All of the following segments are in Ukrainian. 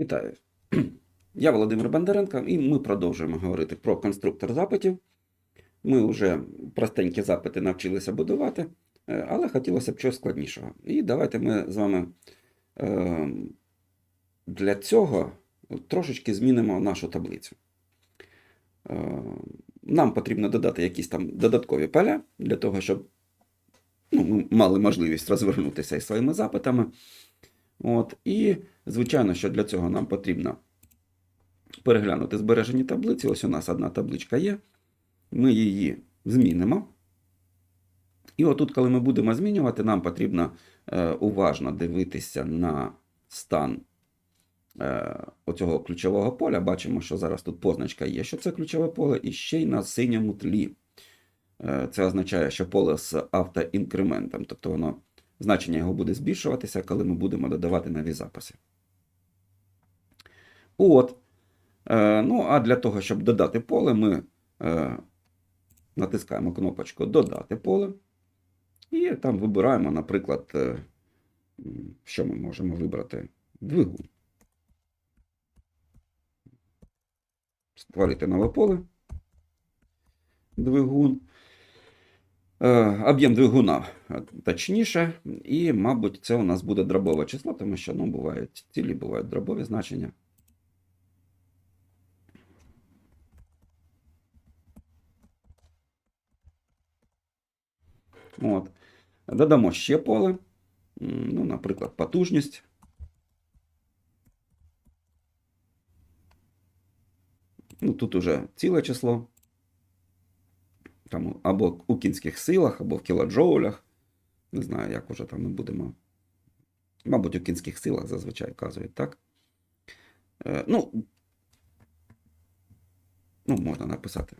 Вітаю. Я Володимир Бондаренко, і ми продовжуємо говорити про конструктор запитів. Ми вже простенькі запити навчилися будувати, е, але хотілося б чогось складнішого. І давайте ми з вами е, для цього трошечки змінимо нашу таблицю. Нам потрібно додати якісь там додаткові поля для того, щоб ну, ми мали можливість розвернутися із своїми запитами. От, і, звичайно, що для цього нам потрібно переглянути збережені таблиці. Ось у нас одна табличка є. Ми її змінимо. І отут, коли ми будемо змінювати, нам потрібно е, уважно дивитися на стан оцього ключового поля. Бачимо, що зараз тут позначка є, що це ключове поле, і ще й на синьому тлі. Е, це означає, що поле з автоінкрементом, тобто воно значення його буде збільшуватися, коли ми будемо додавати нові записи. От. Е, ну, а для того, щоб додати поле, ми е, натискаємо кнопочку Додати поле. І там вибираємо, наприклад, е, що ми можемо вибрати? Двигун. Створити нове поле. Двигун. Е, Об'єм двигуна е, точніше, і, мабуть, це у нас буде дробове число, тому що ну, бувають цілі, бувають дробові значення. От. Додамо ще поле. Ну, наприклад, потужність. Ну, тут уже ціле число. Там або у кінських силах, або в кілоджоулях. Не знаю, як уже там ми будемо. Мабуть, у кінських силах зазвичай вказують, так? Е, ну, ну, можна написати.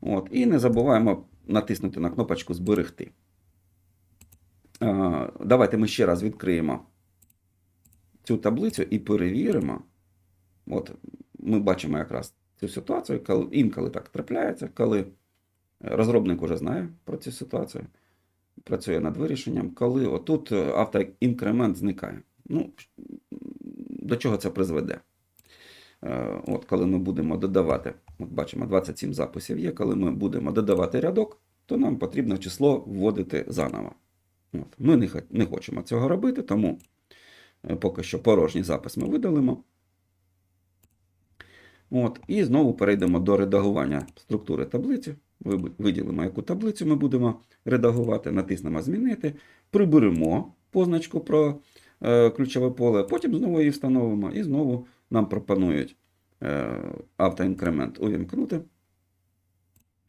От, і не забуваємо натиснути на кнопочку Зберегти. Е, давайте ми ще раз відкриємо цю таблицю і перевіримо. От ми бачимо якраз цю ситуацію, коли інколи так трапляється, коли розробник уже знає про цю ситуацію, працює над вирішенням, коли отут автоінкремент зникає. Ну, до чого це призведе? Е, От, коли ми будемо додавати, от бачимо, 27 записів є, коли ми будемо додавати рядок, то нам потрібно число вводити заново. От, ми не, хочемо цього робити, тому е, поки що порожній запис ми видалимо. От, і знову перейдемо до редагування структури таблиці. Виділимо, яку таблицю ми будемо редагувати, натиснемо Змінити, приберемо позначку про е, ключове поле, потім знову її встановимо, і знову нам пропонують е, автоінкремент увімкнути.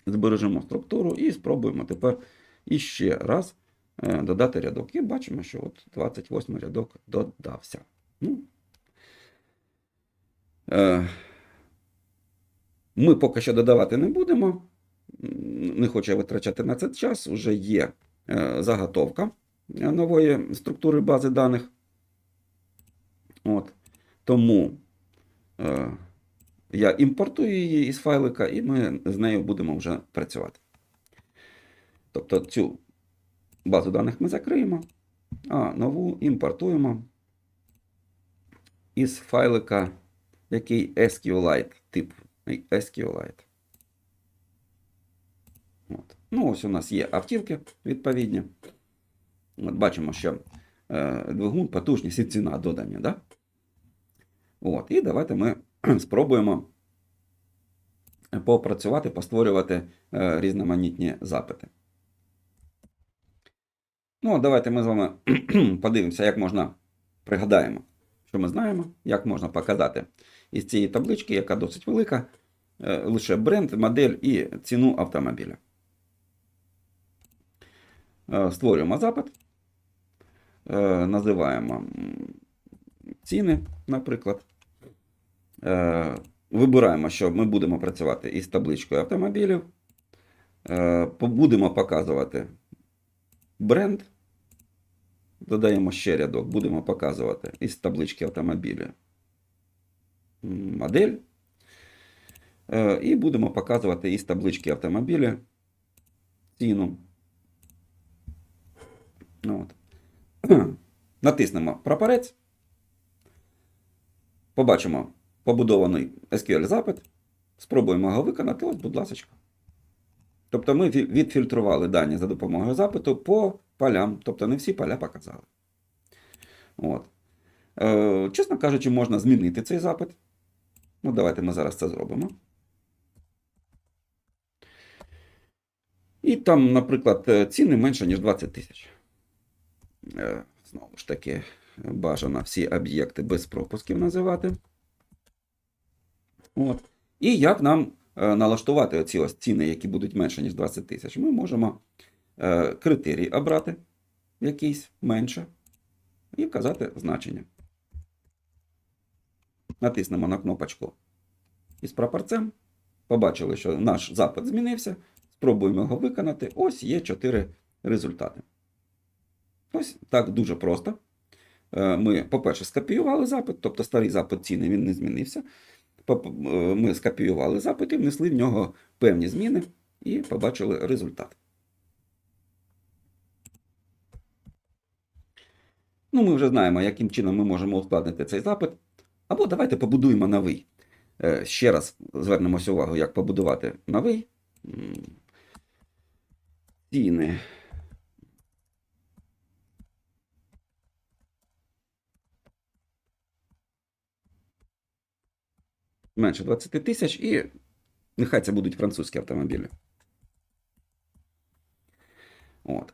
Збережемо структуру і спробуємо тепер іще раз е, додати рядок. І бачимо, що от 28 рядок додався. Ну, е, ми поки що додавати не будемо. Не хочу я витрачати на це час. Уже є е, заготовка е, нової структури бази даних. От. Тому е, я імпортую її із файлика, і ми з нею будемо вже працювати. Тобто цю базу даних ми закриємо, а нову імпортуємо із файлика, який SQLite тип SQLite. От. Ну, ось у нас є автівки відповідні. От бачимо, що е, двигун, потужність і ціна додані. Да? От. І давайте ми спробуємо попрацювати, постворювати е, різноманітні запити. Ну, давайте ми з вами подивимося, як можна пригадаємо, що ми знаємо, як можна показати із цієї таблички, яка досить велика, е, лише бренд, модель і ціну автомобіля. Е, Створюємо запит, е, називаємо ціни, наприклад. Вибираємо, що ми будемо працювати із табличкою автомобілів. Будемо показувати бренд. Додаємо ще рядок, будемо показувати із таблички автомобіля модель. Е, І будемо показувати із таблички автомобіля ціну. Ну, От. Натиснемо прапорець. Побачимо побудований SQL запит. Спробуємо його виконати. Ось, будь ласка. Тобто ми відфільтрували дані за допомогою запиту по полям. Тобто не всі поля показали. От. Е, чесно кажучи, можна змінити цей запит. Ну, давайте ми зараз це зробимо. І там, наприклад, е, ціни менше, ніж 20 тисяч. Е, Знову ж таки, бажано всі об'єкти без пропусків називати. От. І як нам налаштувати оці ось ціни, які будуть менше, ніж 20 тисяч? Ми можемо е, критерій обрати якийсь менше і вказати значення. Натиснемо на кнопочку із прапорцем. Побачили, що наш запит змінився. Спробуємо його виконати. Ось є 4 результати. Ось так дуже просто. Е, Ми, по-перше, скопіювали запит, тобто старий запит ціни він не змінився. Е, Ми скопіювали запит і внесли в нього певні зміни і побачили результат. Ну, ми вже знаємо, яким чином ми можемо ускладнити цей запит. Або давайте побудуємо новий. Е, Ще раз звернемося увагу, як побудувати новий. Ціни. Менше 20 тисяч і нехай це будуть французькі автомобілі. От.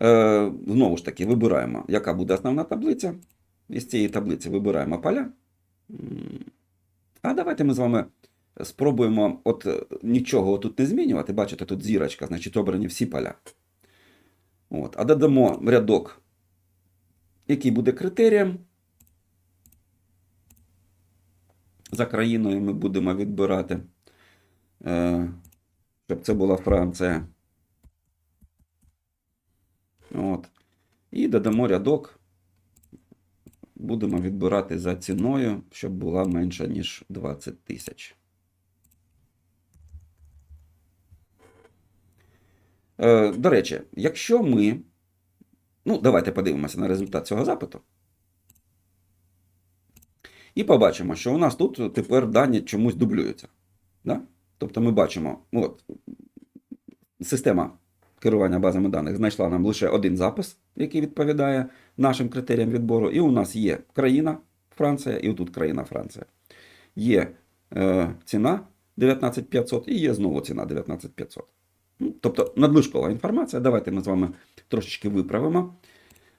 Е, знову ж таки, вибираємо, яка буде основна таблиця. Із цієї таблиці вибираємо поля. А давайте ми з вами спробуємо от е, нічого тут не змінювати. Бачите, тут зірочка, значить обрані всі поля. От. А додамо рядок, який буде критерієм. За країною ми будемо відбирати, е, щоб це була Франція. От. І додамо рядок. Будемо відбирати за ціною, щоб була менша, ніж 20 тисяч. Е, до речі, якщо ми. Ну, давайте подивимося на результат цього запиту. І побачимо, що у нас тут тепер дані чомусь дублюються. Да? Тобто ми бачимо, ну, от, система керування базами даних знайшла нам лише один запис, який відповідає нашим критеріям відбору. І у нас є країна Франція, і отут країна Франція. Є е, ціна 19500 і є знову ціна 19500. Ну, Тобто надлишкова інформація. Давайте ми з вами трошечки виправимо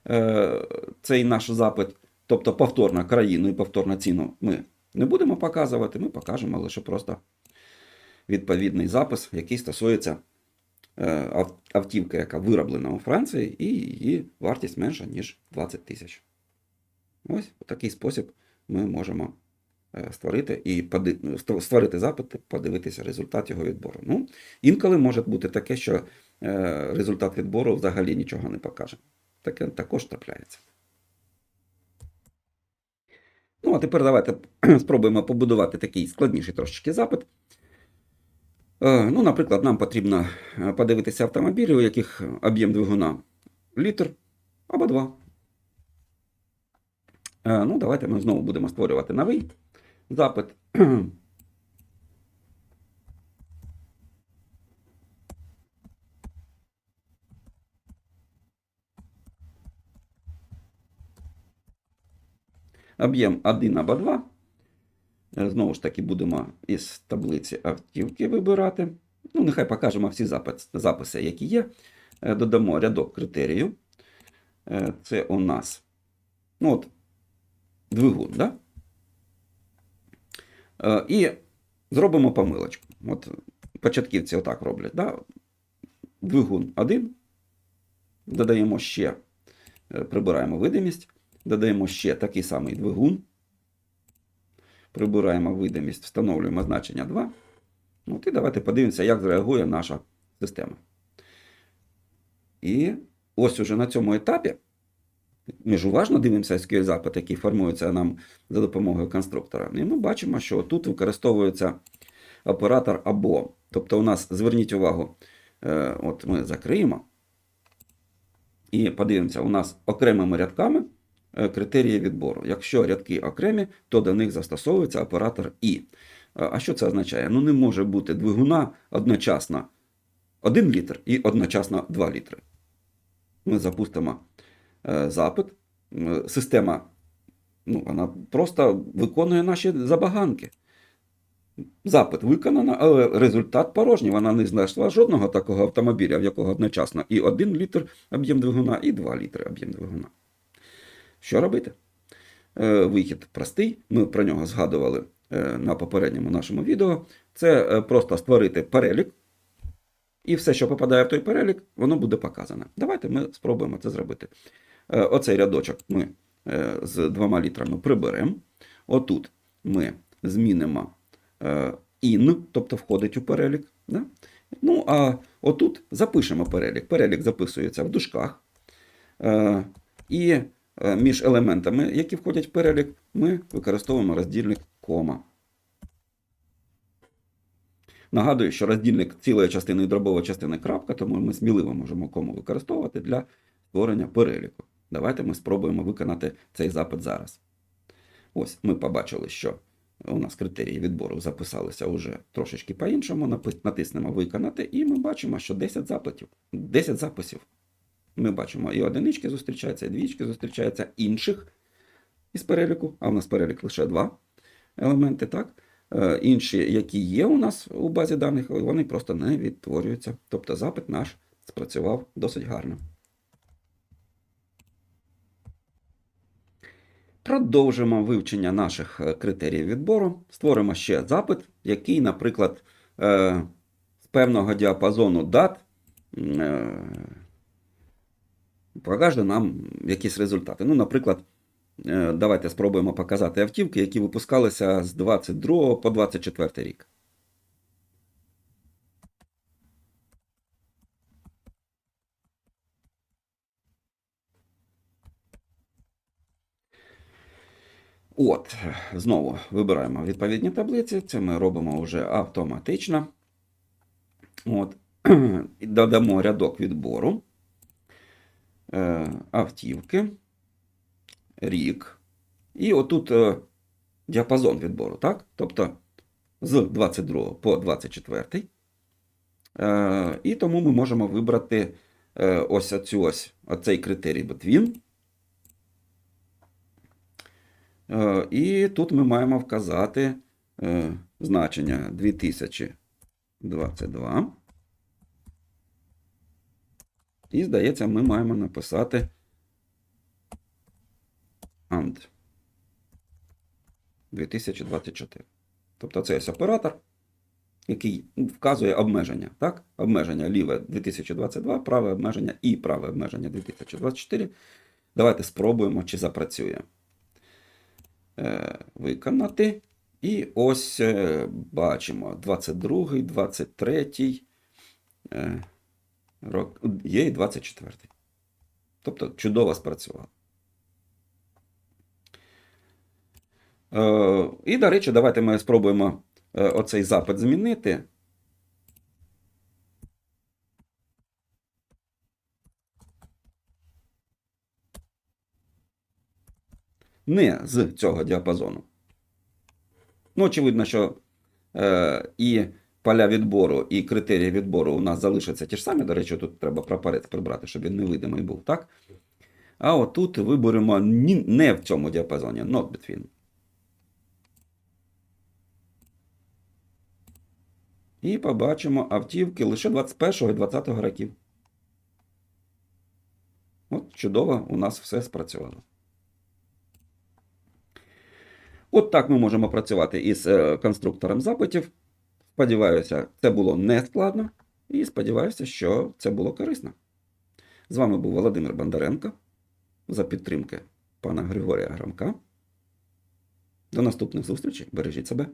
е, цей наш запит. Тобто повторно країну і повторно ціну ми не будемо показувати, ми покажемо лише просто відповідний запис, який стосується е, автівки, яка вироблена у Франції, і її вартість менша, ніж 20 тисяч. Ось в такий спосіб ми можемо е, створити і поди- створити запит, подивитися результат його відбору. Ну, інколи може бути таке, що е, результат відбору взагалі нічого не покаже. Таке також трапляється. Ну, а тепер давайте спробуємо побудувати такий складніший трошечки запит. Е, Ну, наприклад, нам потрібно е, подивитися автомобілі, у яких об'єм двигуна літр або два. Е, Ну, давайте ми знову будемо створювати новий запит. Об'єм 1 або 2. Е, Знову ж таки, будемо із таблиці автівки вибирати. Ну, нехай покажемо всі запис, записи, які є. Е, Додамо рядок критерію. Е, Це у нас ну, от, двигун. Да? Е, І зробимо помилочку. От початківці отак роблять. Да? Двигун 1. Додаємо ще, прибираємо видимість. Додаємо ще такий самий двигун. Прибираємо видимість, встановлюємо значення 2. Ну, і давайте подивимося, як зреагує наша система. І ось уже на цьому етапі ми ж уважно дивимося SQL запит, який формується нам за допомогою конструктора. І ми бачимо, що тут використовується оператор або. Тобто, у нас зверніть увагу, е, от ми закриємо і подивимося, у нас окремими рядками критерії відбору. Якщо рядки окремі, то до них застосовується оператор І. Е, А що це означає? Ну, не може бути двигуна одночасно 1 літр і одночасно 2 літри. Ми запустимо е, запит. Система ну, вона просто виконує наші забаганки. Запит виконано, але результат порожній. Вона не знайшла жодного такого автомобіля, в якого одночасно і 1 літр об'єм двигуна, і 2 літри об'єм двигуна. Що робити? Е, Вихід простий. Ми про нього згадували е, на попередньому нашому відео. Це е, просто створити перелік. І все, що попадає в той перелік, воно буде показане. Давайте ми спробуємо це зробити. Оцей рядочок ми з двома літрами приберемо. Отут ми змінимо in, тобто входить у перелік. Ну, а отут запишемо перелік. Перелік записується в дужках. І між елементами, які входять в перелік, ми використовуємо роздільник кома. Нагадую, що роздільник цілої частини і дробової частини крапка, тому ми сміливо можемо кому використовувати для створення переліку. Давайте ми спробуємо виконати цей запит зараз. Ось ми побачили, що у нас критерії відбору записалися вже трошечки по-іншому. Натиснемо Виконати, і ми бачимо, що 10 запитів, 10 записів. Ми бачимо і одинички зустрічаються, і двічки зустрічаються інших із переліку, а в нас перелік лише два елементи, так? Е, Інші, які є у нас у базі даних, вони просто не відтворюються. Тобто запит наш спрацював досить гарно. Продовжимо вивчення наших е, критеріїв відбору. Створимо ще запит, який, наприклад, е, з певного діапазону дат покаже нам якісь результати. Ну, наприклад, е, давайте спробуємо показати автівки, які випускалися з 22 по 24 рік. От, знову вибираємо відповідні таблиці. Це ми робимо вже автоматично. От, додамо рядок відбору. Е, автівки, рік. І отут е, діапазон відбору, так? Тобто з 22 по 24. Е, і тому ми можемо вибрати ось оцю ось оцей критерій between. І тут ми маємо вказати значення 2022. І, здається, ми маємо написати AND 2024. Тобто це ось оператор, який вказує обмеження. Так? Обмеження ліве 2022, праве обмеження і праве обмеження 2024. Давайте спробуємо, чи запрацює. Е, Виконати. І ось е, бачимо 22, 23 е, рок, є і 24. Тобто чудово спрацювало. Е, І, до речі, давайте ми спробуємо е, оцей запит змінити. Не з цього діапазону. Ну, очевидно, що е, і поля відбору, і критерії відбору у нас залишаться ті ж самі. До речі, тут треба прапорець прибрати, щоб він невидимий був, так? А отут виберемо не в цьому діапазоні, not between. І побачимо автівки лише 21 і 20 років. От чудово, у нас все спрацювало. От так ми можемо працювати із е, конструктором запитів. Сподіваюся, це було не складно. І сподіваюся, що це було корисно. З вами був Володимир Бондаренко за підтримки пана Григорія Грамка. До наступних зустрічей. Бережіть себе.